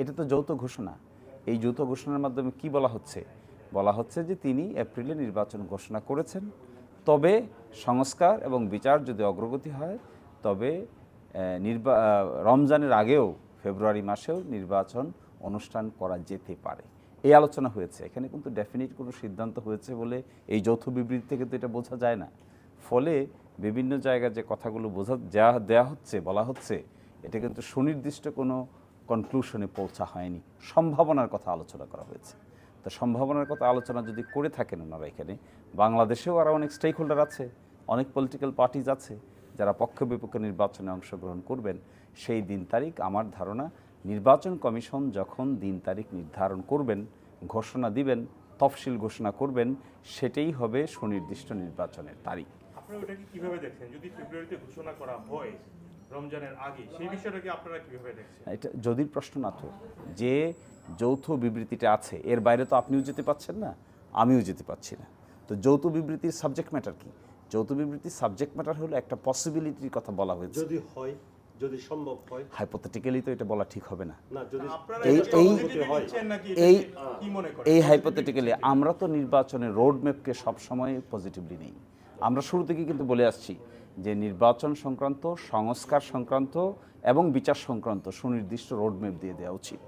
এটা তো যৌথ ঘোষণা। এই যৌথ ঘোষণার মাধ্যমে কি বলা হচ্ছে? বলা হচ্ছে যে তিনি এপ্রিলে নির্বাচন ঘোষণা করেছেন। তবে সংস্কার এবং বিচার যদি অগ্রগতি হয়, তবে নির্বা রমজানের আগেও ফেব্রুয়ারি মাসেও নির্বাচন অনুষ্ঠান করা যেতে পারে। এই আলোচনা হয়েছে। এখানে কিন্তু ডেফিনিট কোনো সিদ্ধান্ত হয়েছে বলে এই যৌথ বিবৃতি থেকে তো এটা বোঝা যায় না। ফলে বিভিন্ন জায়গায় যে কথাগুলো বোঝা, যা দেওয়া হচ্ছে, বলা হচ্ছে, এটা কিন্তু সুনির্দিষ্ট কোনো কনক্লুশনে পৌঁছা হয়নি। সম্ভাবনার কথা আলোচনা করা হয়েছে। তো সম্ভাবনার কথা আলোচনা যদি করে থাকেন ওনারা এখানে, বাংলাদেশেও আরও অনেক স্টেক হোল্ডার আছে, অনেক পলিটিক্যাল পার্টিজ আছে, যারা পক্ষ বিপক্ষে নির্বাচনে অংশগ্রহণ করবেন, সেই দিন তারিখ আমার ধারণা, নির্বাচন কমিশন যখন দিন তারিখ নির্ধারণ করবেন, ঘোষণা দিবেন, তফসিল ঘোষণা করবেন, সেটাই হবে সুনির্দিষ্ট নির্বাচনের তারিখ। আপনারা ওটাকে কীভাবে দেখছেন? যদি ফেব্রুয়ারিতে ঘোষণা করা হয় রমজানের আগে সেই বিষয়টাকে আপনারা কীভাবে দেখছেন? এটা যদির প্রশ্ন না তো যে যৌথ বিবৃতিটা আছে এর বাইরে তো আপনিও যেতে পাচ্ছেন না আমিও যেতে পাচ্ছি না। তো যৌথ বিবৃতির সাবজেক্ট ম্যাটার কি? যৌথ বিবৃতির সাবজেক্ট ম্যাটার হলো একটা পসিবিলিটির কথা বলা হয়েছে। যদি হয় যদি সম্ভব হয়। হাইপোথেটিক্যালি তো এটা বলা ঠিক হবে না। না যদি আপনারা এই- এই- এই এটাকে কি মনে করেন? এই হাইপোথেটিক্যালি আমরা তো নির্বাচনের রোড ম্যাপকে সবসময় পজিটিভলি নেই। আমরা শুরু থেকে কিন্তু বলে আসছি যে নির্বাচন সংক্রান্ত, সংস্কার সংক্রান্ত এবং বিচার সংক্রান্ত সুনির্দিষ্ট রোড ম্যাপ দিয়ে দেওয়া উচিত।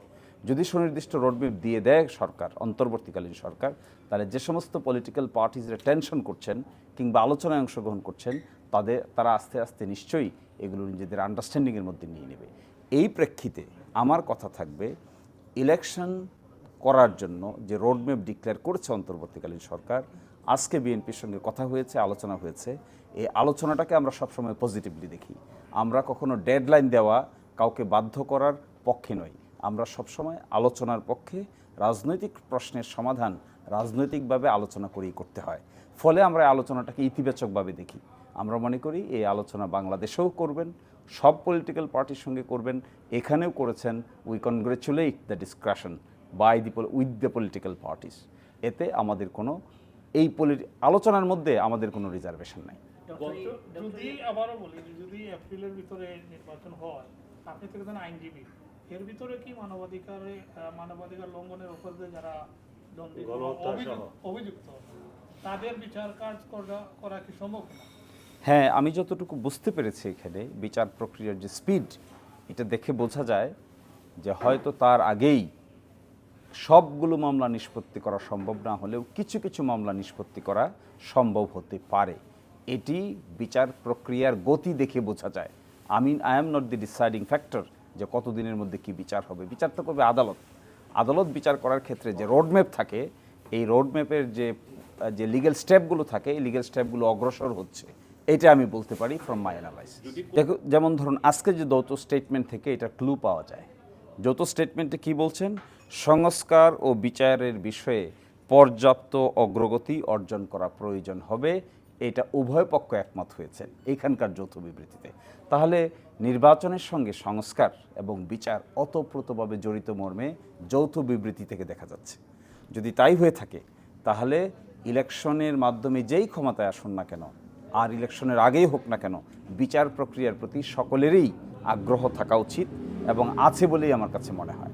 যদি সুনির্দিষ্ট রোড ম্যাপ দিয়ে দেয় সরকার, অন্তর্বর্তীকালীন সরকার, তাহলে যে সমস্ত পলিটিক্যাল পার্টিজরা টেনশন করছেন কিংবা আলোচনায় অংশগ্রহণ করছেন, তাদের, তারা আস্তে আস্তে নিশ্চয়ই এগুলো নিজেদের আন্ডারস্ট্যান্ডিংয়ের মধ্যে নিয়ে নেবে। এই প্রেক্ষিতে আমার কথা থাকবে ইলেকশন করার জন্য যে রোডম্যাপ ডিক্লেয়ার করছে অন্তর্বর্তীকালীন সরকার আজকে বিএনপির সঙ্গে কথা হয়েছে, আলোচনা হয়েছে। এই আলোচনাটাকে আমরা সবসময় পজিটিভলি দেখি। আমরা কখনো ডেডলাইন দেওয়া কাউকে বাধ্য করার পক্ষে নই। আমরা সবসময় আলোচনার পক্ষে রাজনৈতিক প্রশ্নের সমাধান রাজনৈতিকভাবে আলোচনা করেই করতে হয়। ফলে আমরা আলোচনাটাকে ইতিবাচকভাবে দেখি। আমরা মনে করি এই আলোচনা বাংলাদেশেও করবেন, সব পলিটিক্যাল পার্টির সঙ্গে করবেন। এখানেও করেছেন we congratulate the discussion by the with the political parties এতে আমাদের কোনো এই আলোচনার মধ্যে আমাদের কোনো রিজার্ভেশন নাই। যদি আবারও বলি যদি এপ্রিলের ভিতরে নির্বাচন হয় আপনি তো একজন আইনজীবী এর ভিতরে কি মানবাধিকারে মানবাধিকার লঙ্ঘনের উপর দিয়ে যারা দণ্ডিত অভিযুক্ত- তাদের বিচার কাজ করা করা কি সম্ভব হ্যাঁ আমি যতটুকু বুঝতে পেরেছি এখানে বিচার প্রক্রিয়ার যে স্পিড এটা দেখে বোঝা যায় যে হয়তো তার আগেই সবগুলো মামলা নিষ্পত্তি করা সম্ভব না হলেও কিছু কিছু মামলা নিষ্পত্তি করা সম্ভব হতে পারে। এটি বিচার প্রক্রিয়ার গতি দেখে বোঝা যায়। আমি I am not the deciding factor যে কতদিনের মধ্যে কি বিচার হবে। বিচার তো করবে আদালত। আদালত বিচার করার ক্ষেত্রে যে রোডম্যাপ থাকে এই রোডম্যাপের যে যে লিগেল স্টেপগুলো থাকে এই লিগেল স্টেপগুলো অগ্রসর হচ্ছে। এটা আমি বলতে পারি ফ্রম মাই অ্যানালাইসিস দেখো যেমন ধরুন আজকে যে যৌথ স্টেটমেন্ট থেকে এটা ক্লু পাওয়া যায়। যৌথ স্টেটমেন্টে কি বলছেন? সংস্কার ও বিচারের বিষয়ে পর্যাপ্ত অগ্রগতি অর্জন করা প্রয়োজন হবে। এটা উভয় পক্ষ একমত হয়েছেন এখানকার যৌথ বিবৃতিতে। তাহলে নির্বাচনের সঙ্গে সংস্কার এবং বিচার অতপ্রতভাবে জড়িত মর্মে যৌথ বিবৃতি থেকে দেখা যাচ্ছে। যদি তাই হয়ে থাকে, তাহলে ইলেকশনের মাধ্যমে যেই ক্ষমতায় আসুন না কেন, আর ইলেকশনের আগেই হোক না কেন, বিচার প্রক্রিয়ার প্রতি সকলেরই আগ্রহ থাকা উচিত এবং আছে বলেই আমার কাছে মনে হয়।